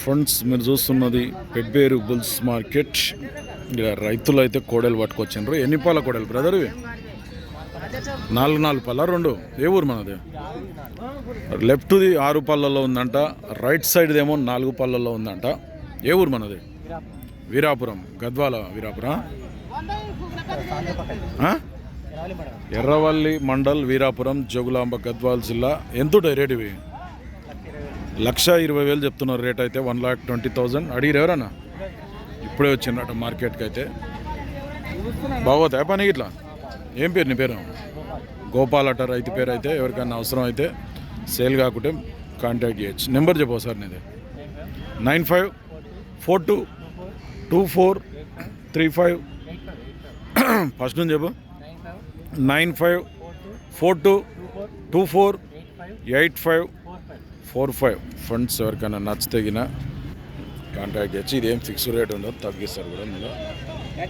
Friends మీరు చూస్తున్నది పెడ్బేరు bulls market. ఇక్కడ రైతులు అయితే కోడలు పట్టుకొచ్చిండ్రు. ఎన్ని పాల కోడలు బ్రదర్ నాలుగు నాలుగు పళ్ళ రెండు. ఏ ఊరు మనది? లెఫ్ట్ది ఆరు పళ్ళల్లో ఉందంట రైట్ సైడ్దేమో నాలుగు పళ్ళల్లో ఉందంట. ఏ ఊరు మనది? వీరాపురం గద్వాల వీరాపురం. ఎర్రవల్లి మండల్ వీరాపురం జోగులాంబ గద్వాల్ జిల్లా. ఎంత రేటు ఇవి? లక్ష ఇరవై వేలు చెప్తున్నారు రేట్ అయితే వన్ లాక్ ట్వంటీ థౌజండ్. అడిగిరు ఎవరన్నా? ఇప్పుడే వచ్చిందట మార్కెట్కి అయితే బాగోతాయి పని ఇట్లా ఏం పేరు నీ పేరు? గోపాల్ అట రైతు పేరు అయితే ఎవరికైనా అవసరం అయితే సేల్ కాకుంటే కాంటాక్ట్ చేయొచ్చు. నెంబర్ చెప్పవు సార్ నీది. Nine five four two two four three five. First నుంచి చెప్పు. Nine five four two two four eight five. Four five funds ఎవరికైనా నచ్చ కాంటాక్ట్ చేసి ఇదేం ఫిక్స్ రేట్ ఉండదు తగ్గిస్తారు కూడా మీరు